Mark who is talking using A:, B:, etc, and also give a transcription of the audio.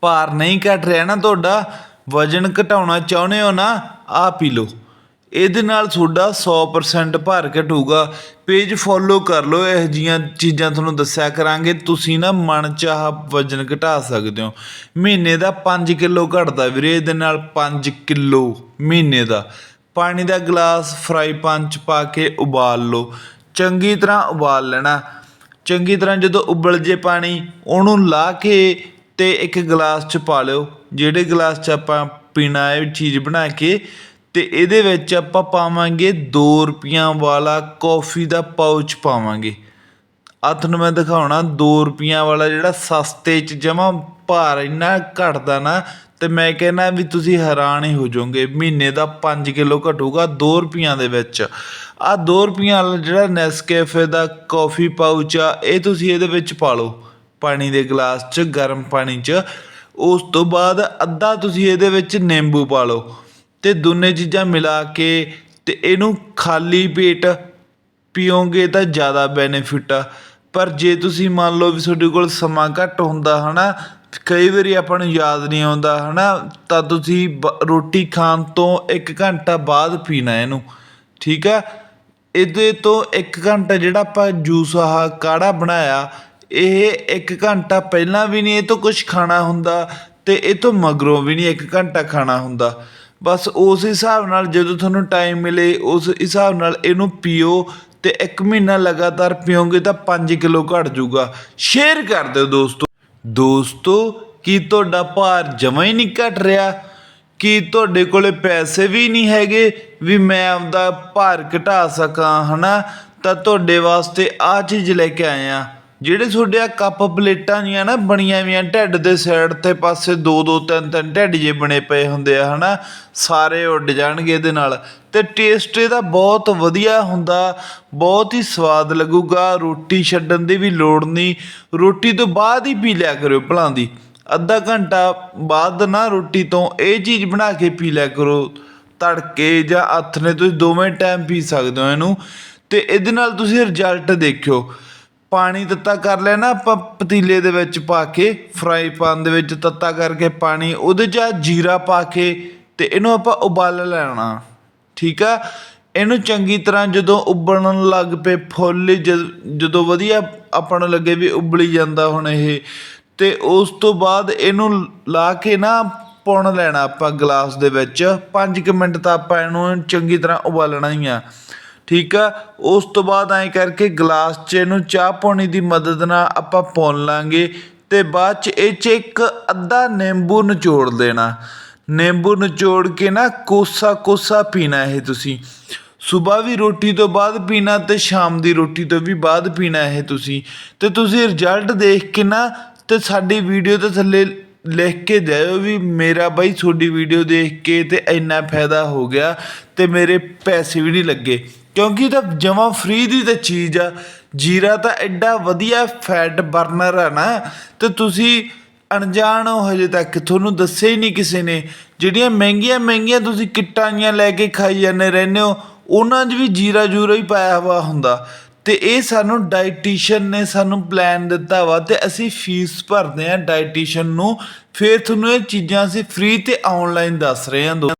A: ਭਾਰ ਨਹੀਂ ਘਟ ਰਿਹਾ ਨਾ ਤੁਹਾਡਾ, ਵਜਨ ਘਟਾਉਣਾ ਚਾਹੁੰਦੇ ਹੋ ਨਾ ਆ ਪੀ ਲਓ। ਇਹਦੇ ਨਾਲ ਤੁਹਾਡਾ 100% ਭਾਰ ਘਟੂਗਾ। ਪੇਜ ਫੋਲੋ ਕਰ ਲਓ, ਇਹ ਜੀਆਂ ਚੀਜ਼ਾਂ ਤੁਹਾਨੂੰ ਦੱਸਿਆ ਕਰਾਂਗੇ, ਤੁਸੀਂ ਨਾ ਮਨ ਚਾਹ ਵਜਨ ਘਟਾ ਸਕਦੇ ਹੋ। ਮਹੀਨੇ ਦਾ 5 ਕਿਲੋ ਘਟਦਾ ਵੀਰੇ, ਇਹਦੇ ਨਾਲ 5 ਕਿਲੋ ਮਹੀਨੇ ਦਾ। ਪਾਣੀ ਦਾ ਗਲਾਸ ਫਰਾਈ ਪੈਨ ਚ ਪਾ ਕੇ ਉਬਾਲ ਲਓ। ਚੰਗੀ ਤਰ੍ਹਾਂ ਉਬਾਲ ਲੈਣਾ। ਚੰਗੀ ਤਰ੍ਹਾਂ ਜਦੋਂ ਉਬਲ ਜੇ ਪਾਣੀ, ਉਹਨੂੰ ਲਾ ਕੇ ਤੇ ਇੱਕ ਗਲਾਸ ਚ ਪਾ ਲਿਓ, ਜਿਹੜੇ ਗਲਾਸ ਚ ਆਪਾਂ ਪੀਣਾ ਹੈ ਚੀਜ਼ ਬਣਾ ਕੇ, ਤੇ ਇਹਦੇ ਵਿੱਚ ਆਪਾਂ ਪਾਵਾਂਗੇ 2 ਰੁਪਈਆਂ ਵਾਲਾ ਕੌਫੀ ਦਾ ਪਾਊਚ ਪਾਵਾਂਗੇ। ਆਹ ਤੁਹਾਨੂੰ ਮੈਂ ਦਿਖਾਉਣਾ 2 ਰੁਪਈਆਂ ਵਾਲਾ ਜਿਹੜਾ ਸਸਤੇ ਚ ਜਮਾ ਭਾਰ ਇੰਨਾ ਘਟਦਾ ਨਾ, ਤੇ ਮੈਂ ਕਹਿੰਦਾ ਵੀ ਤੁਸੀਂ ਹੈਰਾਨ ਹੀ ਹੋ ਜਾਓਗੇ, ਮਹੀਨੇ ਦਾ 5 ਕਿਲੋ ਘਟੂਗਾ 2 ਰੁਪਈਆਂ ਦੇ ਵਿੱਚ। ਆਹ 2 ਰੁਪਈਆਂ ਵਾਲਾ ਜਿਹੜਾ ਨੈਸਕੈਫੇ ਦਾ ਕਾਫੀ ਪਾਊਚ ਆ, ਇਹ ਤੁਸੀਂ ਇਹਦੇ ਵਿੱਚ ਪਾ ਲਓ। ਪਾਣੀ ਦੇ ਗਲਾਸ 'ਚ, ਗਰਮ ਪਾਣੀ 'ਚ, ਉਸ ਤੋਂ ਬਾਅਦ ਅੱਧਾ ਤੁਸੀਂ ਇਹਦੇ ਵਿੱਚ ਨਿੰਬੂ ਪਾ ਲਓ ਤੇ ਦੋਨੇ ਚੀਜ਼ਾਂ ਮਿਲਾ ਕੇ ਤੇ ਇਹਨੂੰ ਖਾਲੀ ਪੇਟ ਪੀਓਗੇ ਤਾਂ ਜ਼ਿਆਦਾ ਬੈਨੀਫਿਟ ਆ। ਪਰ ਜੇ ਤੁਸੀਂ ਮੰਨ ਲਓ ਵੀ ਤੁਹਾਡੇ ਕੋਲ ਸਮਾਂ ਘੱਟ ਹੁੰਦਾ ਹਨਾ, ਕਈ ਵਾਰੀ ਆਪਾਂ ਨੂੰ ਯਾਦ ਨਹੀਂ ਆਉਂਦਾ ਹਨਾ, ਤਾਂ ਤੁਸੀਂ ਬ- ਰੋਟੀ ਖਾਣ ਤੋਂ 1 ਘੰਟਾ ਬਾਅਦ ਪੀਣਾ ਇਹਨੂੰ, ਠੀਕ ਆ? ਇਹਦੇ ਤੋਂ 1 ਘੰਟਾ ਜਿਹੜਾ ਆਪਾਂ ਜੂਸ ਆਹ ਕਾੜਾ ਬਣਾਇਆ ਇਹ 1 ਘੰਟਾ ਪਹਿਲਾਂ ਵੀ ਨਹੀਂ, ਇਹ ਤੋਂ ਕੁਝ ਖਾਣਾ ਹੁੰਦਾ ਤੇ ਇਹ ਤੋਂ ਮਗਰੋਂ ਵੀ ਨਹੀਂ 1 ਘੰਟਾ ਖਾਣਾ ਹੁੰਦਾ। ਬਸ ਉਸ ਹਿਸਾਬ ਨਾਲ ਜਦੋਂ ਤੁਹਾਨੂੰ ਟਾਈਮ ਮਿਲੇ, ਉਸ ਹਿਸਾਬ ਨਾਲ ਇਹਨੂੰ ਪੀਓ ਤੇ 1 ਮਹੀਨਾ ਲਗਾਤਾਰ ਪੀਓਗੇ ਤਾਂ 5 ਕਿਲੋ ਘਟ ਜਾਊਗਾ। ਸ਼ੇਅਰ ਕਰ ਦਿਓ ਦੋਸਤੋ। ਦੋਸਤੋ, ਕੀ ਤੁਹਾਡਾ ਭਾਰ ਜਮਾਂ ਹੀ ਨਹੀਂ ਘਟ ਰਿਹਾ? ਕੀ ਤੁਹਾਡੇ ਕੋਲੇ ਪੈਸੇ ਵੀ ਨਹੀਂ ਹੈਗੇ? ਵੀ ਮੈਂ ਆਪਦਾ ਭਾਰ ਘਟਾ ਸਕਾਂ, ਹਨਾ? ਤਾਂ ਤੁਹਾਡੇ ਵਾਸਤੇ ਆ ਚੀਜ਼ ਲੈ ਕੇ ਆਇਆ ਜਿਹੜੇ ਤੁਹਾਡੇ ਆ ਕੱਪ ਪਲੇਟਾਂ ਜੀਆਂ ਨਾ ਬਣੀਆਂ ਵੀਆਂ ਢਿੱਡ ਦੇ ਸਾਈਡ ਤੇ ਪਾਸੇ ਦੋ ਦੋ, ਤਿੰਨ ਤਿੰਨ ਢਿੱਡ ਜੇ ਬਣੇ ਪਏ ਹੁੰਦੇ ਆ, ਹਨਾ? ਸਾਰੇ ਉੱਡ ਜਾਣਗੇ ਇਹਦੇ ਨਾਲ। ਤੇ ਟੇਸਟ ਇਹਦਾ ਬਹੁਤ ਵਧੀਆ ਹੁੰਦਾ, ਬਹੁਤ ਹੀ ਸਵਾਦ ਲੱਗੂਗਾ। ਰੋਟੀ ਛੱਡਣ ਦੀ ਵੀ ਲੋੜ ਨਹੀਂ। ਰੋਟੀ ਤੋਂ ਬਾਅਦ ਹੀ ਪੀ ਲਿਆ ਕਰਿਓ ਭਲਾਂ ਦੀ। ਅੱਧਾ ਘੰਟਾ ਬਾਅਦ ਨਾ ਰੋਟੀ ਤੋਂ ਇਹ ਚੀਜ਼ ਬਣਾ ਕੇ ਪੀ ਲਿਆ ਕਰੋ। ਤੜਕੇ ਜਾਂ ਹੱਥ ਨੇ ਤੁਸੀਂ ਦੋਵੇਂ ਟਾਈਮ ਪੀ ਸਕਦੇ ਹੋ ਇਹਨੂੰ। ਤੇ ਇਹਦੇ ਨਾਲ ਤੁਸੀਂ ਰਿਜ਼ਲਟ ਦੇਖਿਓ। ਪਾਣੀ ਤੱਤਾ ਕਰ ਲੈਣਾ ਆਪਾਂ ਪਤੀਲੇ ਦੇ ਵਿੱਚ ਪਾ ਕੇ ਫਰਾਈ ਪੈਨ ਦੇ ਵਿੱਚ ਤੱਤਾ ਕਰਕੇ ਪਾਣੀ, ਉਹਦੇ 'ਚ ਜੀਰਾ ਪਾ ਕੇ ਤੇ ਇਹਨੂੰ ਆਪਾਂ ਉਬਾਲ ਲੈਣਾ। ਠੀਕ ਆ? ਇਹਨੂੰ ਚੰਗੀ ਤਰ੍ਹਾਂ ਜਦੋਂ ਉਬਲਣ ਲੱਗ ਪਏ, ਫੁੱਲ ਜਦ- ਜਦੋਂ ਵਧੀਆ ਆਪਾਂ ਨੂੰ ਲੱਗੇ ਵੀ ਉਬਲੀ ਜਾਂਦਾ ਹੁਣ ਇਹ, ਤੇ ਉਸ ਤੋਂ ਬਾਅਦ ਇਹਨੂੰ ਲਾ ਕੇ ਨਾ ਪੁਣ ਲੈਣਾ ਆਪਾਂ ਗਲਾਸ ਦੇ ਵਿੱਚ। 5 ਮਿੰਟ ਤਾਂ ਆਪਾਂ ਇਹਨੂੰ ਚੰਗੀ ਤਰ੍ਹਾਂ ਉਬਾਲਣਾ ਹੀ ਆ। ਠੀਕ ਆ? ਉਸ ਤੋਂ ਬਾਅਦ ਐਂ ਕਰਕੇ ਗਲਾਸ 'ਚ ਇਹਨੂੰ ਚਾਹ ਪਾਣੀ ਦੀ ਮਦਦ ਨਾਲ ਆਪਾਂ ਪਾਉਣ ਲਾਂਗੇ ਤੇ ਬਾਅਦ 'ਚ ਇਹ 'ਚ ਇੱਕ ਅੱਧਾ ਨਿੰਬੂ ਨਿਚੋੜ ਦੇਣਾ। ਨਿੰਬੂ ਨਿਚੋੜ ਕੇ ਨਾ ਕੋਸਾ ਕੋਸਾ ਪੀਣਾ ਇਹ ਤੁਸੀਂ। ਸਵੇਰ ਵੀ ਰੋਟੀ ਤੋਂ ਬਾਅਦ ਪੀਣਾ ਤੇ ਸ਼ਾਮ ਦੀ ਰੋਟੀ ਤੋਂ ਵੀ ਬਾਅਦ ਪੀਣਾ ਇਹ ਤੁਸੀਂ। ਤੇ ਤੁਸੀਂ ਰਿਜ਼ਲਟ ਦੇਖ ਕੇ ਨਾ ਤੇ ਸਾਡੀ ਵੀਡੀਓ ਦੇ ਥੱਲੇ ਲਿਖ ਕੇ ਜਾਇਓ ਵੀ ਮੇਰਾ ਬਾਈ ਤੁਹਾਡੀ ਵੀਡੀਓ ਦੇਖ ਕੇ ਤੇ ਇੰਨਾ ਫਾਇਦਾ ਹੋ ਗਿਆ ਤੇ ਮੇਰੇ ਪੈਸੇ ਵੀ ਨਹੀਂ ਲੱਗੇ। ਕਿਉਂਕਿ ਇਹ ਤਾਂ ਜਮਾ ਫ੍ਰੀ ਦੀ ਤਾਂ ਚੀਜ਼ ਆ। ਜੀਰਾ ਤਾਂ ਐਡਾ ਵਧੀਆ ਫੈਟ ਬਰਨਰ ਆ ਨਾ, ਤੇ ਤੁਸੀਂ ਅਣਜਾਣ ਹੋ ਹਜੇ ਤੱਕ, ਤੁਹਾਨੂੰ ਦੱਸਿਆ ਹੀ ਨਹੀਂ ਕਿਸੇ ਨੇ। ਜਿਹੜੀਆਂ ਮਹਿੰਗੀਆਂ ਮਹਿੰਗੀਆਂ ਤੁਸੀਂ ਕਿੱਟਾਂ ਜੀਆਂ ਲੈ ਕੇ ਖਾਈ ਜਾਂਦੇ ਰਹਿੰਦੇ ਹੋ, ਉਹਨਾਂ 'ਚ ਵੀ ਜੀਰਾ ਜੂਰਾ ਹੀ ਪਾਇਆ ਹੋਇਆ ਹੁੰਦਾ। ਤੇ ਇਹ ਸਾਨੂੰ ਡਾਈਟੀਸ਼ੀਅਨ ਨੇ ਸਾਨੂੰ ਪਲਾਨ ਦਿੱਤਾ ਵਾ ਤੇ ਅਸੀਂ ਫੀਸ ਭਰਦੇ ਆ ਡਾਈਟੀਸ਼ੀਅਨ ਨੂੰ। ਫਿਰ ਤੁਹਾਨੂੰ ਇਹ ਚੀਜ਼ਾਂ ਅਸੀਂ ਫ੍ਰੀ ਤੇ ਆਨਲਾਈਨ ਦੱਸ ਰਹੇ ਹਾਂ